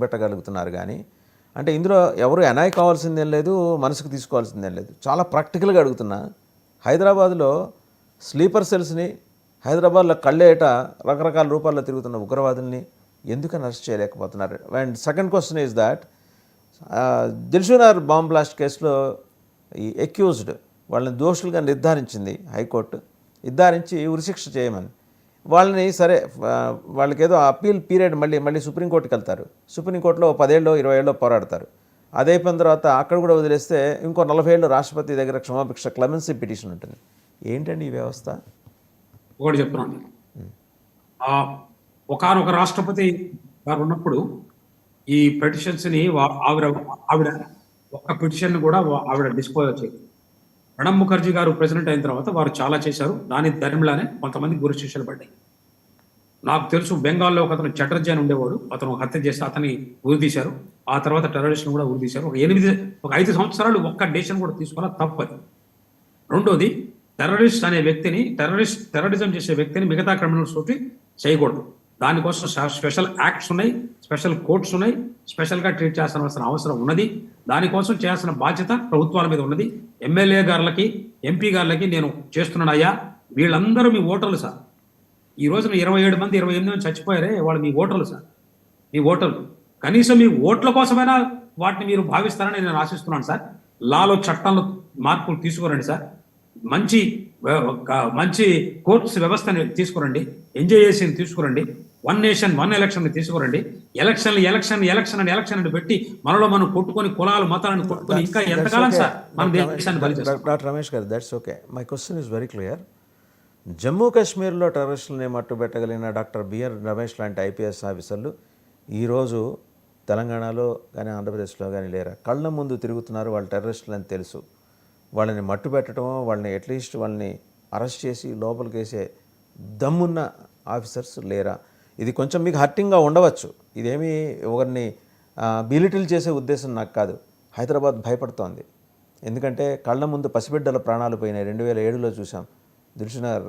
పెట్టగలుగుతున్నారు కానీ అంటే ఇందులో ఎవరు ఎనాయ్ కావాల్సిందేం లేదు మనసుకు తీసుకోవాల్సిందేం లేదు. చాలా ప్రాక్టికల్గా అడుగుతున్నా. హైదరాబాద్లో స్లీపర్ సెల్స్ని హైదరాబాద్లో కళ్ళేట రకరకాల రూపాల్లో తిరుగుతున్న ఉగ్రవాదుల్ని ఎందుకని అరెస్ట్ చేయలేకపోతున్నారు? And second question is that Dilsukhnagar bomb blast కేసులో ఈ అక్యూజ్డ్ వాళ్ళని దోషులుగా నిర్ధారించింది హైకోర్టు. నిర్ధారించి ఉరిశిక్ష చేయమని. వాళ్ళని సరే ఆ, వాళ్ళకి ఏదో అప్పీల్ పీరియడ్ మళ్ళీ మళ్ళీ సుప్రీంకోర్టుకి వెళ్తారు. సుప్రీంకోర్టులో పదేళ్ళు ఇరవై ఏళ్ళు పోరాడతారు. అది అయిపోయిన తర్వాత అక్కడ కూడా వదిలేస్తే ఇంకో నలభై ఏళ్ళు రాష్ట్రపతి దగ్గర క్షమాభిక్ష క్లమెన్సీ పిటిషన్ ఉంటుంది. ఏంటండి ఈ వ్యవస్థ? ఒకటి చెప్తున్నాను ఒకనొక రాష్ట్రపతి గారు ఉన్నప్పుడు ఈ పిటిషన్స్ని ఆవిడ ఆవిడ ఒక్క పిటిషన్ కూడా ఆవిడ డిస్పోజ్ చేయదు ప్రణబ్ ముఖర్జీ గారు ప్రెసిడెంట్ అయిన తర్వాత వారు చాలా చేశారు. దాని ధర్మిలానే కొంతమంది గురు శిక్షలు పడ్డాయి. నాకు తెలుసు బెంగాల్లో ఒక అతను చటర్జీ అని ఉండేవాడు. అతను హత్య చేసి అతని ఉరిదీశారు ఆ తర్వాత టెర్రరిస్ట్ని కూడా ఉరిదీశారు ఒక ఎనిమిది ఒక ఐదు సంవత్సరాలు ఒక్క డేషన్ కూడా తీసుకోవాలి? తప్పదు. రెండోది టెర్రరిస్ట్ అనే వ్యక్తిని టెర్రరిస్ట్ టెర్రరిజం చేసే వ్యక్తిని మిగతా క్రిమినల్స్ తోటి చేయకూడదు. దానికోసం స్పెషల్ యాక్ట్స్ ఉన్నాయి స్పెషల్ కోర్ట్స్ ఉన్నాయి స్పెషల్గా ట్రీట్ చేయాల్సిన అవసరం ఉన్నది. దానికోసం చేయాల్సిన బాధ్యత ప్రభుత్వాల మీద ఉన్నది. ఎమ్మెల్యే గారులకి ఎంపీ గారులకి నేను చేస్తున్నాను అయ్యా. వీళ్ళందరూ మీ ఓటర్లు సార్. ఈ రోజున ఇరవై ఏడు మంది ఇరవై ఎనిమిది మంది చచ్చిపోయారే వాళ్ళు మీ ఓటర్లు సార్. మీ ఓటర్లు. కనీసం మీ ఓట్ల కోసమైనా వాటిని మీరు భావిస్తారని నేను ఆశిస్తున్నాను సార్. లాలో చట్టంలో మార్పులు తీసుకురండి సార్. మంచి మంచి కోర్ట్స్ వ్యవస్థని తీసుకురండి. ఎన్జేఏసీని తీసుకురండి. వన్ నేషన్ వన్ ఎలక్షన్ తీసుకురండి. ఎలక్షన్ ఎలక్షన్ ఎలక్షన్ అని ఎలక్షన్ అని పెట్టి మనలో మనం కొట్టుకొని కులాలు మతాలను కొట్టుకొని ఇంకా ఎంతకాలం సార్ మన దేశాన్ని బలి doctor Ramesh garu that's okay my question is very clear Jammu కాశ్మీర్లో టెర్రరిస్టులని మట్టుబెట్టగలిగిన డాక్టర్ బిఆర్ రమేష్ లాంటి ఐపీఎస్ ఆఫీసర్లు ఈరోజు తెలంగాణలో కానీ ఆంధ్రప్రదేశ్లో కానీ లేరా? కళ్ళ ముందు తిరుగుతున్నారు వాళ్ళు టెర్రరిస్టులు అని తెలుసు. వాళ్ళని మట్టు పెట్టడమో వాళ్ళని అట్లీస్ట్ వాళ్ళని అరెస్ట్ చేసి లోపలికి వేసే దమ్మున్న ఆఫీసర్స్ లేరా? ఇది కొంచెం మీకు హర్టింగ్గా ఉండవచ్చు. ఇదేమీ ఒకరిని బిలిటిల్ చేసే ఉద్దేశం నాకు కాదు. హైదరాబాద్ భయపడుతోంది. ఎందుకంటే కళ్ళ ముందు పసిబిడ్డల ప్రాణాలు పోయినాయి. రెండు వేల ఏడులో చూసాం దిల్షునర్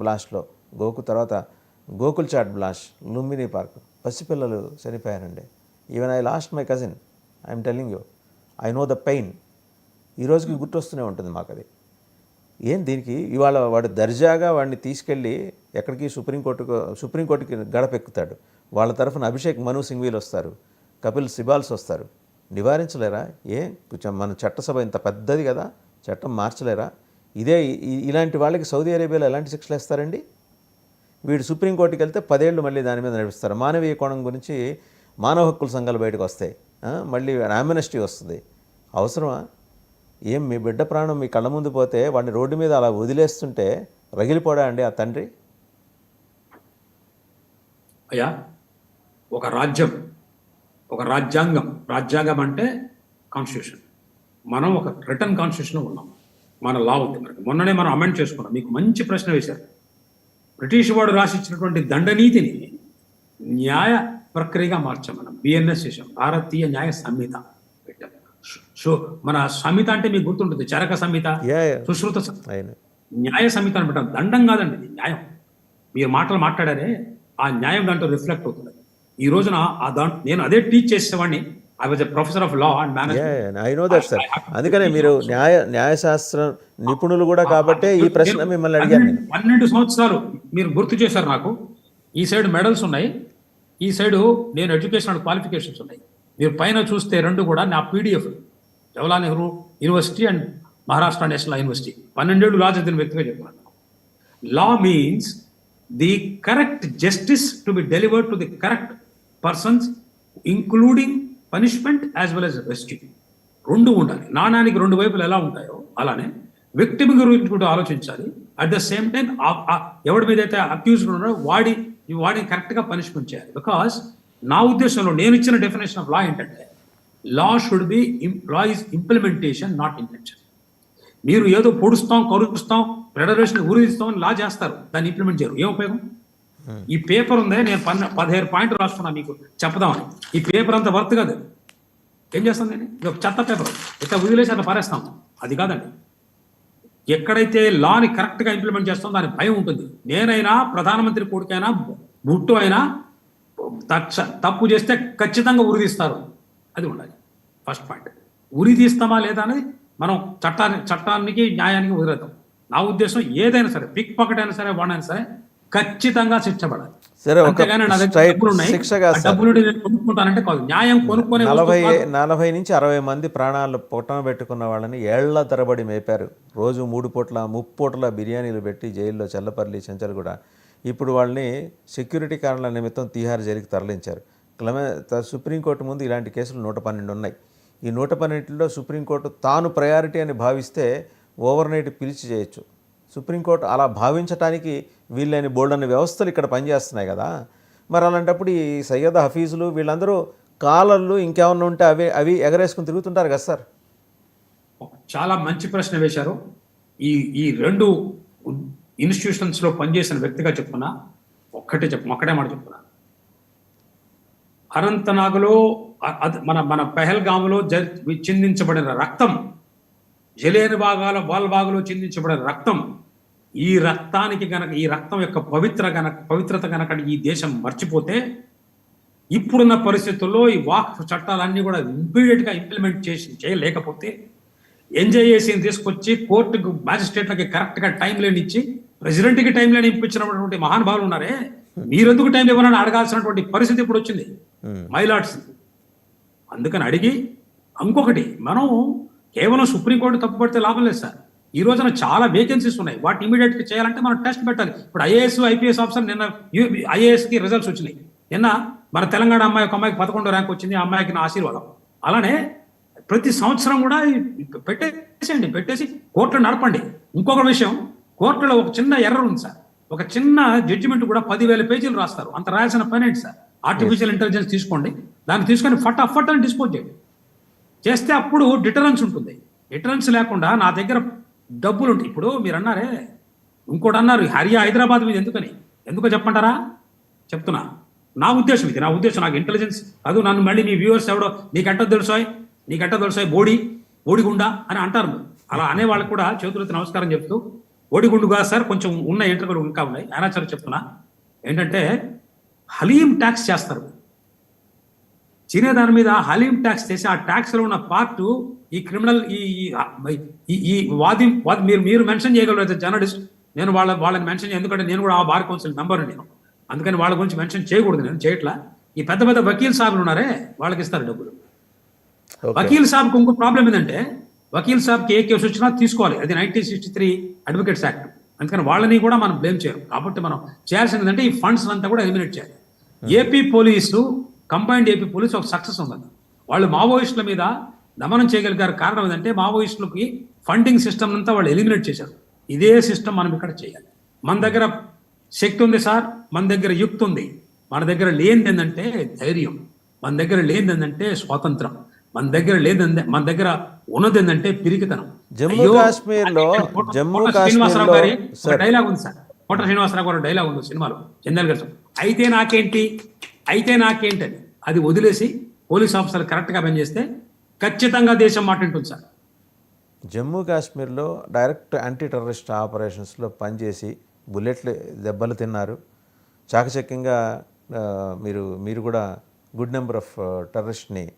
బ్లాస్ట్లో గోకు తర్వాత Gokul chat blast Lumbini park. పసిపిల్లలు చనిపోయారండి. Even I lost my cousin I'm telling you I know the pain ఈ రోజుకి గుర్తొస్తూనే ఉంటుంది మాకు అది ఏం దీనికి? ఇవాళ వాడు దర్జాగా వాడిని తీసుకెళ్ళి ఎక్కడికి సుప్రీంకోర్టుకు సుప్రీంకోర్టుకి గడపెక్కుతాడు. వాళ్ళ తరఫున అభిషేక్ మను సింఘ్వీలు వస్తారు. కపిల్ సిబాల్స్ వస్తారు. నివారించలేరా? ఏ? కొంచెం మన చట్టసభ ఇంత పెద్దది కదా చట్టం మార్చలేరా? ఇదే ఇలాంటి వాళ్ళకి సౌదీ అరేబియాలో ఎలాంటి శిక్షలు వేస్తారండి? వీడు సుప్రీంకోర్టుకి వెళ్తే పదేళ్ళు మళ్ళీ దాని మీద నడిపిస్తారు. మానవీయ కోణం గురించి మానవ హక్కుల సంఘాలు బయటకు వస్తాయి. మళ్ళీ ఆమెనస్టీ వస్తుంది. అవసరమా? ఏం మీ బిడ్డ ప్రాణం మీ కళ్ళ ముందు పోతే వాడిని రోడ్డు మీద అలా వదిలేస్తుంటే రగిలిపోడా అండి ఆ తండ్రి? అయ్యా ఒక రాజ్యం ఒక రాజ్యాంగం. రాజ్యాంగం అంటే కాన్స్టిట్యూషన్ మనం ఒక రిటర్న్ కాన్స్టిట్యూషన్లో ఉన్నాం. మన లా ఉంది మనకి. మొన్ననే మనం అమెండ్ చేసుకున్నాం. మీకు మంచి ప్రశ్న వేశారు. బ్రిటిష్ వాడు రాసిచ్చినటువంటి దండనీతిని న్యాయ ప్రక్రియగా మార్చాం మనం. బిఎన్ఎస్ చేసాం భారతీయ న్యాయ సంహిత. సో మన సంహిత అంటే మీకు గుర్తుంటుంది చరక సంహిత. సుశ్రుత న్యాయ సంహిత అని పెట్టాం దండం కాదండి న్యాయం. మీరు మాటలు మాట్లాడారే ఆ న్యాయం దాంట్లో రిఫ్లెక్ట్ అవుతుంది. ఈ రోజున ఆ దాంట్లో నేను అదే టీచ్ చేసేవాడిని. I was professor of law and management I know that sir. అందుకనే మీరు న్యాయ న్యాయశాస్త్రం నిపుణులు కూడా కాబట్టే ఈ ప్రశ్న మిమ్మల్ని అడిగాను నేను. పన్నెండు సంవత్సరాలు మీరు గుర్తు చేశారు నాకు. ఈ సైడ్ మెడల్స్ ఉన్నాయి. ఈ సైడ్ నేను ఎడ్యుకేషనల్ క్వాలిఫికేషన్స్ ఉన్నాయి. మీరు పైన చూస్తే రెండు కూడా నా PDF. Jawaharlal Nehru university and Maharashtra national university. పన్నెండేళ్ళు లా చదివిన వ్యక్తిగా చెప్తున్నాను. Law means the correct justice to be delivered to the correct persons including punishment as well as rescue రెండు ఉండాలి. నాణానికి రెండు వైపులు ఎలా ఉంటాయో అలానే విక్టిమ్ గురించి కూడా ఆలోచించాలి. అట్ ద సేమ్ టైం ఎవడి మీద అయితే అక్యూజ్డ్ ఉన్నారో వాడి వాడిని కరెక్ట్గా పనిష్మెంట్ చేయాలి. బికాస్ నా ఉద్దేశంలో నేను ఇచ్చిన డెఫినేషన్ ఆఫ్ లా ఏంటంటే law should be law is implementation not intention మీరు ఏదో పొడుస్తాం కరుస్తాం ఫెడరేషన్ ఊరిస్తాం అని లా చేస్తారు. దాన్ని ఇంప్లిమెంట్ చేయరు. ఏం ఉపయోగం? ఈ పేపర్ ఉందే నేను పన్న పదిహేను పాయింట్లు రాస్తున్నా మీకు చెప్పదామని. ఈ పేపర్ అంత వర్త్ కాదు. ఏం చేస్తాం నేను ఇది ఒక చెత్త పేపర్ ఇట్లా వదిలేసి అట్లా పారేస్తాం. అది కాదండి. ఎక్కడైతే లాని కరెక్ట్గా ఇంప్లిమెంట్ చేస్తాం దాని భయం ఉంటుంది. నేనైనా ప్రధానమంత్రి కొడుకైనా బుట్టు అయినా తప్పు చేస్తే ఖచ్చితంగా ఉరిదీస్తారు అది ఉండాలి. ఫస్ట్ పాయింట్ ఉరి తీస్తామా లేదా అనేది మనం చట్టాన్ని చట్టానికి న్యాయానికి వదిలేద్దాం. నా ఉద్దేశం ఏదైనా సరే పిక్ పాకెట్ అయినా సరే వాడైనా సరే ఖచ్చితంగా శిక్ష పడాలి సరే, డబ్బులు కొనుక్కుంటానంటే కాదు. న్యాయం కొనుక్కొని నలభై. నలభై నుంచి అరవై మంది ప్రాణాలు పొట్టన పెట్టుకున్న వాళ్ళని ఏళ్ళ తరబడి మేపారు. రోజు మూడు పూట్ల ముప్పూట్ల బిర్యానీలు పెట్టి జైల్లో చల్లపల్లి చెంచల్ కూడా. ఇప్పుడు వాళ్ళని సెక్యూరిటీ కారణాల నిమిత్తం తీహార్ జైలుకి తరలించారు. క్లమే సుప్రీంకోర్టు ముందు ఇలాంటి కేసులు నూట పన్నెండు ఉన్నాయి. ఈ నూట పన్నెండులో సుప్రీంకోర్టు తాను ప్రయారిటీ అని భావిస్తే ఓవర్ నైట్ పిలిచి చేయొచ్చు. సుప్రీంకోర్టు అలా భావించడానికి వీళ్ళని బోల్డ్ అనే వ్యవస్థలు ఇక్కడ పనిచేస్తున్నాయి కదా. మరి అలాంటప్పుడు ఈ సయ్యద్ హఫీజులు వీళ్ళందరూ కాలర్లు ఇంకేమన్నా ఉంటే అవి అవి ఎగరేసుకుని తిరుగుతుంటారు కదా సార్? చాలా మంచి ప్రశ్న వేశారు. ఈ ఈ రెండు ఇన్స్టిట్యూషన్స్లో పనిచేసిన వ్యక్తిగా చెప్తున్నా ఒక్కటే చెప్పు ఒక్కటే మాట చెప్తున్నా అనంతనాగులో మన మన పెహల్గాములో చిందించబడిన రక్తం జలేని భాగాల వాల్ భాగంలో చిందించబడిన రక్తం ఈ రక్తానికి గనక ఈ రక్తం యొక్క పవిత్ర గనక పవిత్రత గనక ఈ దేశం మర్చిపోతే ఇప్పుడున్న పరిస్థితుల్లో ఈ వాక్ చట్టాలన్నీ కూడా ఇమ్మీడియట్గా ఇంప్లిమెంట్ చేసి చేయలేకపోతే ఎంజాయ్ చేసి తీసుకొచ్చి కోర్టుకు మ్యాజిస్ట్రేట్లకి కరెక్ట్గా టైం లేని ఇచ్చి ప్రెసిడెంట్కి టైం లేని ఇప్పించినటువంటి మహానుభావులు ఉన్నారే మీరెందుకు టైం ఇవ్వనని అడగాల్సినటువంటి పరిస్థితి ఇప్పుడు వచ్చింది. Hmm. మైలాడ్స్ అందుకని అడిగి ఇంకొకటి మనం కేవలం సుప్రీంకోర్టు తప్పుపడితే లాభం లేదు సార్. ఈ రోజున చాలా వేకెన్సీస్ ఉన్నాయి. వాటి ఇమీడియట్గా చేయాలంటే మనం టెస్ట్ పెట్టాలి. ఇప్పుడు ఐఏఎస్ ఐపీఎస్ ఆఫీసర్ నిన్న ఐఏఎస్కి రిజల్ట్స్ వచ్చినాయి. నిన్న మన తెలంగాణ అమ్మాయి ఒక అమ్మాయికి పదకొండో ర్యాంక్ వచ్చింది ఆ అమ్మాయికి నా ఆశీర్వాదం. అలానే ప్రతి సంవత్సరం కూడా పెట్టేసేయండి పెట్టేసి కోర్టులో నడపండి. ఇంకొక విషయం కోర్టులో ఒక చిన్న ఎర్రర్ ఉంది సార్. ఒక చిన్న జడ్జిమెంట్ కూడా పదివేల పేజీలు రాస్తారు. అంత రాయాల్సిన పని ఏంటి సార్? ఆర్టిఫిషియల్ ఇంటెలిజెన్స్ తీసుకోండి. దాన్ని తీసుకొని ఫటాఫట్ అని డిస్పోజ్ చేయండి. చేస్తే అప్పుడు డిటరెన్స్ ఉంటుంది. డిటరెన్స్ లేకుండా నా దగ్గర డబ్బులు ఉంటాయి ఇప్పుడు మీరు అన్నారే ఇంకోటి అన్నారు హరియా హైదరాబాద్ మీద ఎందుకని? ఎందుకో చెప్పంటారా చెప్తున్నా. నా ఉద్దేశం ఇది. నా ఉద్దేశం నాకు ఇంటెలిజెన్స్ కాదు. నన్ను మళ్ళీ మీ వ్యూవర్స్ ఎవడో నీకెంట తెలుసాయ్? నీకెంట తెలుసాయ్? బోడి బోడిగుండా అని అంటారు. అలా అనే వాళ్ళకి కూడా చేతులెత్తి నమస్కారం చెప్తూ బోడిగుండుగా సార్ కొంచెం ఉన్న ఎంట్రకలు ఇంకా ఉన్నాయి. సరే చెప్తున్నా. ఏంటంటే హలీం ట్యాక్స్ చేస్తారు. తినే దాని మీద హలీం ట్యాక్స్ చేసి ఆ ట్యాక్స్లో ఉన్న పార్ట్ ఈ క్రిమినల్ ఈ ఈ- వాది మీరు మీరు మెన్షన్ చేయగలరు జర్నలిస్ట్ నేను వాళ్ళ వాళ్ళని మెన్షన్ ఎందుకంటే నేను కూడా ఆ బార్ కౌన్సిల్ మెంబర్ నేను. అందుకని వాళ్ళ గురించి మెన్షన్ చేయకూడదు నేను చేయట్లా. ఈ పెద్ద పెద్ద వకీల్ సాబులు ఉన్నారే వాళ్ళకి ఇస్తారు డబ్బులు. వకీల్ సాబ్కి ఇంకో ప్రాబ్లం ఏంటంటే వకీల్ సాబ్కి ఏ కేసు వచ్చినా తీసుకోవాలి. అది nineteen sixty three advocates act. అందుకని వాళ్ళని కూడా మనం బ్లేమ్ చేయరు. కాబట్టి మనం చేయాల్సింది అంటే ఈ ఫండ్స్ అంతా కూడా ఎలిమినేట్ చేయాలి. AP police combined AP police ఒక సక్సెస్ ఉంది వాళ్ళు మావోయిస్టుల మీద దమనం చేయగలిగారు కారణం ఏంటంటే మావోయిస్టులకి ఫండింగ్ సిస్టమ్ అంతా వాళ్ళు ఎలిమినేట్ చేశారు. ఇదే సిస్టమ్ మనం ఇక్కడ చేయాలి. మన దగ్గర శక్తి ఉంది సార్ మన దగ్గర యుక్తి ఉంది. మన దగ్గర లేనిది ఏంటంటే ధైర్యం. మన దగ్గర లేనిది ఏంటంటే స్వాతంత్రం. మన దగ్గర లేదంటే మన దగ్గర ఉన్నది ఏంటంటే పిరికితనం. జమ్మూ అయ్యో, కాశ్మీర్లో కోట- జమ్మూ శ్రీనివాసరావు గారి డైలాగ్ ఉంది సార్. కోట శ్రీనివాసరావు గారు డైలాగ్ ఉంది సినిమాలో చందర్ గారు అయితే నాకేంటి? అయితే నాకేంటి అది వదిలేసి పోలీస్ ఆఫీసర్ కరెక్ట్గా పనిచేస్తే ఖచ్చితంగా దేశం మాట వింటుంది సార్. జమ్మూ కాశ్మీర్లో డైరెక్ట్ యాంటీ టెర్రరిస్ట్ ఆపరేషన్స్లో పనిచేసి బుల్లెట్లు దెబ్బలు తిన్నారు. చాకచక్యంగా మీరు మీరు కూడా గుడ్ నెంబర్ ఆఫ్ టెర్రరిస్ట్ని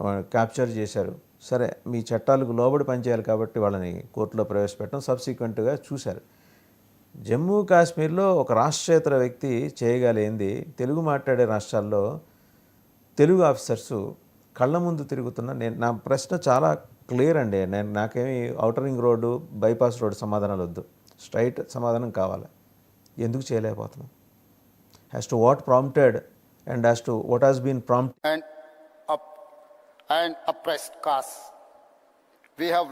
క్యాప్చర్ చేశారు. సరే మీ చట్టాలకు లోబడి పనిచేయాలి కాబట్టి వాళ్ళని కోర్టులో ప్రవేశపెట్టడం సబ్సిక్వెంట్గా చూశారు. జమ్మూ కాశ్మీర్లో ఒక రాష్ట్రేతర వ్యక్తి చేయగలిగింది తెలుగు మాట్లాడే రాష్ట్రాల్లో తెలుగు ఆఫీసర్సు కళ్ళ ముందు తిరుగుతున్న నేను నా ప్రశ్న చాలా క్లియర్ అండి. నేను నాకేమి ఔటరింగ్ రోడ్డు బైపాస్ రోడ్డు సమాధానాలు వద్దు. స్ట్రైట్ సమాధానం కావాలి. ఎందుకు చేయలేకపోతున్నాం has to what prompted and has to what has been prompt and and oppressed castes. We have